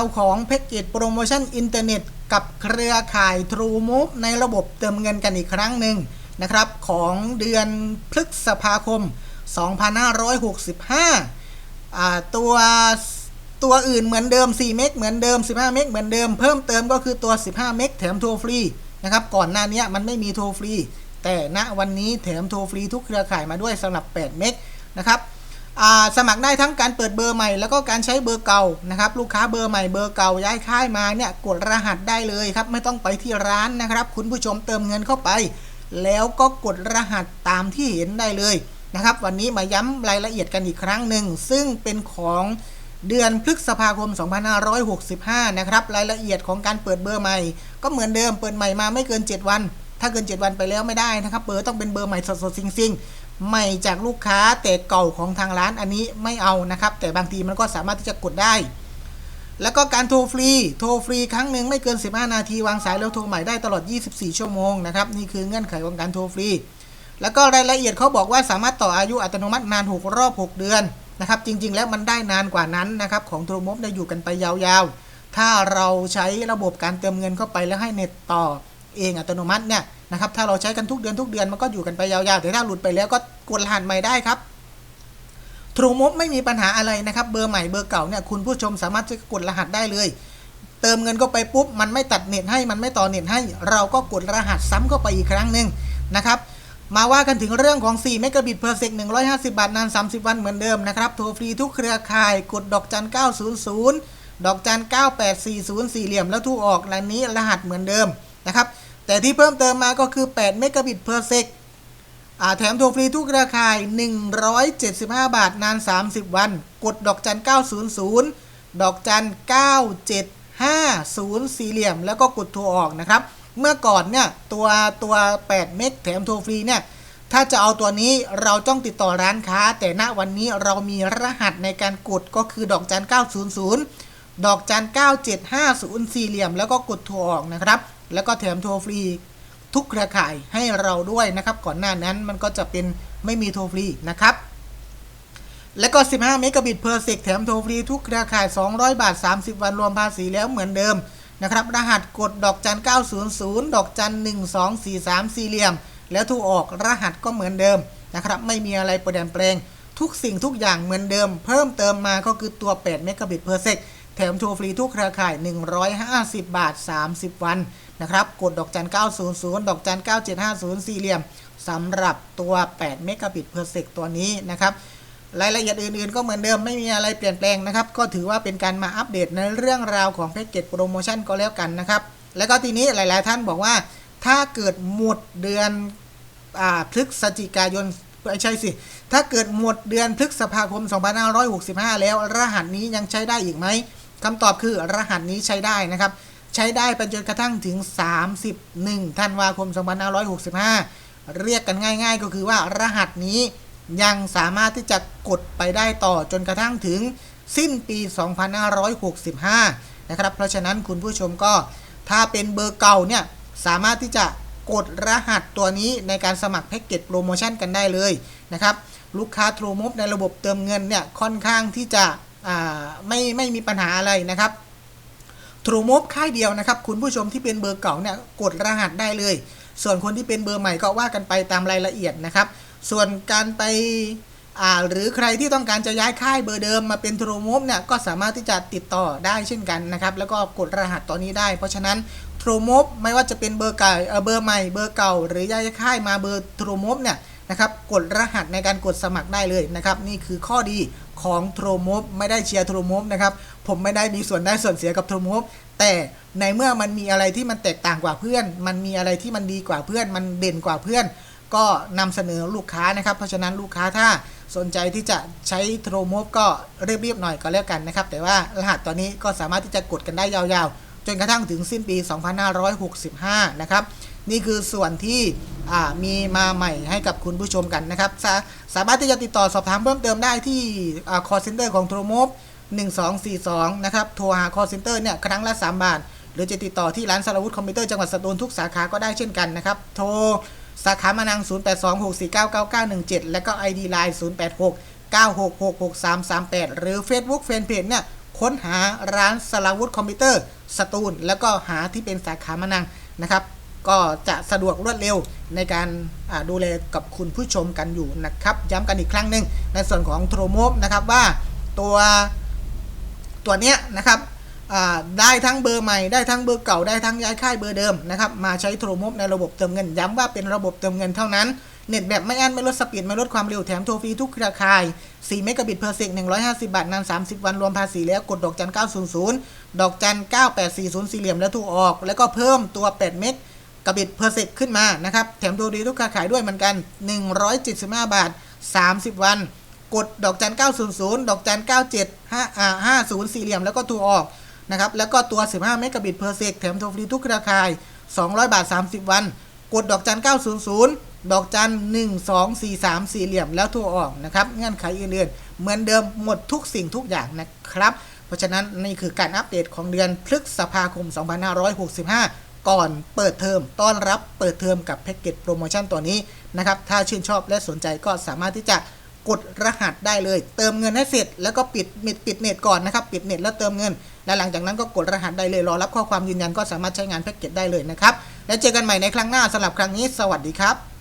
เอาของแพ็กเกจโปรโมชั่นอินเทอร์เน็ตกับเครือข่าย True Move ในระบบเติมเงินกันอีกครั้งหนึ่งนะครับ ของเดือนพฤษภาคม 2565อ่าตัวตัวอื่นเหมือนเดิม 4 เมกเหมือนเดิม 15 เมกเหมือนเดิม เพิ่มเติมก็คือตัว 15 เมกแถมโทรฟรีนะครับ ก่อนหน้านี้มันไม่มีโทรฟรี แต่ณวันนี้แถมโทรฟรีทุกเครือข่ายมาด้วยสำหรับ 8 เมกนะครับ สมัครได้ทั้งการเปิดเบอร์ใหม่ แล้วก็การใช้เบอร์เก่านะครับ ลูกค้าเบอร์ใหม่เบอร์เก่าย้ายค่ายมาเนี่ยกดรหัสได้เลยครับ ไม่ต้องไปที่ร้านนะครับ คุณผู้ชมเติมเงินเข้าไป แล้วก็กดรหัสตามที่เห็นได้เลยนะครับ วันนี้มาย้ำรายละเอียดกันอีกครั้งหนึ่งซึ่งเป็นของเดือนพฤษภาคม 2565 นะครับ รายละเอียดของการเปิดเบอร์ใหม่ ก็เหมือนเดิมเปิดใหม่มาไม่เกิน 7 วัน ถ้าเกิน 7 วันไปแล้วไม่ได้นะครับ เบอร์ต้องเป็นเบอร์ใหม่สดๆซิงๆ ใหม่จากลูกค้าแต่เก่าของทางร้านอันนี้ไม่เอานะครับ แต่บางทีมันก็สามารถที่จะกดได้ แล้วก็การโทรฟรี โทรฟรีครั้งหนึ่งไม่เกิน 15 นาทีวางสายแล้วโทรใหม่ได้ตลอด 24 ชั่วโมงนะครับนี่คือเงื่อนไขของการโทรฟรี แล้วก็รายละเอียดเขาบอกว่าสามารถต่ออายุอัตโนมัตินาน 6 รอบ 6 เดือนนะครับจริงๆ แล้วมันได้นานกว่านั้นนะครับของโทรมบได้อยู่กันไปยาวๆ ถ้าเราใช้ระบบการเติมเงินเข้าไปแล้วให้เน็ตต่อเองอัตโนมัติเนี่ย นะครับ ถ้าเราใช้กันทุกเดือนทุกเดือนมันก็อยู่กันไปยาวๆแต่ถ้าหลุดไปแล้วก็กดรหัสใหม่ได้ครับทรูมบไม่มีปัญหาอะไรนะครับ เบอร์ใหม่เบอร์เก่าเนี่ยคุณผู้ชมสามารถจะกดรหัสได้เลย เติมเงินก็ไปปุ๊บ มันไม่ตัดเน็ตให้มันไม่ต่อเน็ตให้ เราก็กดรหัสซ้ำเข้าไปอีกครั้งหนึ่งนะครับมาว่ากันถึงเรื่องของ4เมกะบิตเพอร์เซก150 บาท นาน 30 วันเหมือนเดิมนะครับโทรฟรีทุกเครือข่ายกดดอกจัน 900 ดอกจัน 9840สี่เหลี่ยมแล้วทุกออกและนี้รหัสเหมือนเดิมนะครับ แต่ที่เพิ่มเติมมาก็คือ 8 เมกะบิตเพอร์เซกแถมโทรฟรีทุกราคาย 175 บาทนาน 30 วัน กดดอกจัน 900 ดอกจัน 9750 สี่เหลี่ยม แล้วก็กดโทรออกนะครับ เมื่อก่อนเนี่ย ตัวตัว 8 เมกแถมโทรฟรีเนี่ยถ้าจะเอาตัวนี้เราต้องติดต่อร้านค้า แต่ณวันนี้เรามีรหัสในการกดก็คือดอกจัน 900 ดอกจัน 9750 สี่เหลี่ยม แล้วก็กดโทรออกนะครับ แล้วก็แถมโทรฟรีทุกเครือข่ายให้เราด้วยนะครับ ก่อนหน้านั้นมันก็จะเป็นไม่มีโทรฟรีนะครับ แล้วก็ 15 เมกะบิตเพอร์เซกแถมโทรฟรีทุกเครือข่าย 200 บาท 30 วันรวมภาษีแล้วเหมือนเดิมนะครับ รหัสกดดอกจัน 900 ดอกจัน 1243 สี่เหลี่ยม แล้วถูกออกรหัสก็เหมือนเดิมนะครับ ไม่มีอะไรเปลี่ยนแปลง ทุกสิ่งทุกอย่างเหมือนเดิม เพิ่มเติมมาก็คือตัว 8 เมกะบิตเพอร์เซก แถมโทรฟรีทุกเครือข่าย 150 บาท 30 วันนะครับ กดดอกจัน 900 ดอกจัน 9750 สี่เหลี่ยมสำหรับตัว 8 เมกะบิตเพอร์เซกตัวนี้นะครับ รายละเอียดอื่นๆ ก็เหมือนเดิมไม่มีอะไรเปลี่ยนแปลงนะครับ ก็ถือว่าเป็นการมาอัปเดตในเรื่องราวของแพ็กเกจโปรโมชั่นก็แล้วกันนะครับ แล้วก็ทีนี้หลายๆท่านบอกว่า ถ้าเกิดหมดเดือนอพฤศจิกายนไม่ใช่สิ ถ้าเกิดหมดเดือนพฤษภาคม 2565 แล้วรหัสนี้ยังใช้ได้อีกไหม คำตอบคือรหัสนี้ใช้ได้นะครับ ใช้ได้ไปจนกระทั่งถึง 31ธันวาคม 2565 เรียกกันง่าย ๆ ก็คือว่ารหัสนี้ยังสามารถที่จะกดไปได้ต่อจนกระทั่งถึงสิ้นปี 2565 นะครับ เพราะฉะนั้นคุณผู้ชมก็ถ้าเป็นเบอร์เก่าเนี่ยสามารถที่จะกดรหัสตัวนี้ในการสมัครแพ็กเกจโปรโมชั่นกันได้เลยนะครับ ลูกค้าโทรมบในระบบเติมเงินเนี่ยค่อนข้างที่จะ ไม่ไม่มีปัญหาอะไรนะครับทรูมบค่ายเดียวนะครับ คุณผู้ชมที่เป็นเบอร์เก่าเนี่ยกดรหัสได้เลย ส่วนคนที่เป็นเบอร์ใหม่ก็ว่ากันไปตามรายละเอียดนะครับ ส่วนการไปหรือใครที่ต้องการจะย้ายค่ายเบอร์เดิมมาเป็นทรูมบเนี่ยก็สามารถที่จะติดต่อได้เช่นกันนะครับ แล้วก็กดรหัสตัวนี้ได้ เพราะฉะนั้นทรูมบไม่ว่าจะเป็นเบอร์เก่าเบอร์ใหม่เบอร์เก่า หรือย้ายค่ายมาเบอร์ทรูมบเนี่ยนะครับกดรหัสในการกดสมัครได้เลยนะครับ นี่คือข้อดี ของโทรโมบไม่ได้เชียร์โทรโมบนะครับผมไม่ได้มีส่วนได้ส่วนเสียกับโทรโมบแต่ในเมื่อมันมีอะไรที่มันแตกต่างกว่าเพื่อน มันมีอะไรที่มันดีกว่าเพื่อน มันเด่นกว่าเพื่อน ก็นำเสนอลูกค้านะครับ เพราะฉะนั้นลูกค้าถ้าสนใจที่จะใช้โทรโมบก็เรียบๆหน่อยก็แล้วกันนะครับ แต่ว่ารหัสตัวนี้ก็สามารถที่จะกดกันได้ยาวๆ จนกระทั่งถึงสิ้นปี 2565 นะครับ นี่คือส่วนที่ มีมาใหม่ให้กับคุณผู้ชมกันนะครับสาสามารถที่จะติดต่อสอบถามเพิ่มเติมได้ที่อ่า call center ของโทรมบ1242 นะครับ โทรหา call center เนี่ย ครั้งละ 3 บาท หรือจะติดต่อที่ร้านสารวุฒิคอมพิวเตอร์จังหวัดสตูลทุกสาขาก็ได้เช่นกันนะครับ โทรสาขามานัง 0826499917 และก็ ID Line 086 9666338 หรือ Facebook Fanpage เนี่ย ค้นหาร้านสลาวุธคอมพิวเตอร์สตูลแล้วก็หาที่เป็นสาขามานังนะครับ ก็จะสะดวกรวดเร็วในการดูแลกับคุณผู้ชมกันอยู่นะครับ ย้ำกันอีกครั้งหนึ่งในส่วนของโทรโมบนะครับว่าตัวตัวเนี้ยนะครับได้ทั้งเบอร์ใหม่ได้ทั้งเบอร์เก่าได้ทั้งย้ายค่ายเบอร์เดิมนะครับมาใช้โทรโมบในระบบเติมเงิน ย้ำว่าเป็นระบบเติมเงินเท่านั้นเน็ตแบบไม่อั้นไม่ลดสปีดไม่ลดความเร็วแถมโทรฟรีทุกเครือข่าย4เมกะบิตเพอร์เซก150 บาทนาน 30 วันรวมภาษีแล้วกดดอกจัน 900 ดอกจัน 9840สี่เหลี่ยมแล้วถูกออก แล้วก็เพิ่มตัว 8 เมก กะบิตเพอร์เซกขึ้นมานะครับ แถมโทรฟรีทุกเครือข่ายด้วยเหมือนกัน 175 บาท 30 วัน กดดอกจัน 900 ดอกจัน 97 5อ่า50 สี่เหลี่ยมแล้วก็ถูกออกนะครับ แล้วก็ตัว 15 เมกะบิตเพอร์เซกแถมโทรฟรีทุกเครือข่าย 200 บาท 30 วัน กดดอกจัน 900 ดอกจัน 1 2 4 3 สี่เหลี่ยมแล้วโทรออกนะครับ เงื่อนไขอื่นๆ เหมือนเดิมหมดทุกสิ่งทุกอย่างนะครับ เพราะฉะนั้นนี่คือการอัปเดตของเดือนพฤษภาคม 2565 ก่อนเปิดเทอมต้อนรับเปิดเทอมกับแพ็กเกจโปรโมชั่นตัวนี้นะครับ ถ้าชื่นชอบและสนใจก็สามารถที่จะกดรหัสได้เลย เติมเงินให้เสร็จ แล้วก็ปิดมิดปิดเน็ตก่อนนะครับ ปิดเน็ตแล้วเติมเงิน และหลังจากนั้นก็กดรหัสได้เลย รอรับข้อความยืนยันก็สามารถใช้งานแพ็กเกจได้เลยนะครับ แล้วเจอกันใหม่ในครั้งหน้าสำหรับครั้งนี้ สวัสดีครับ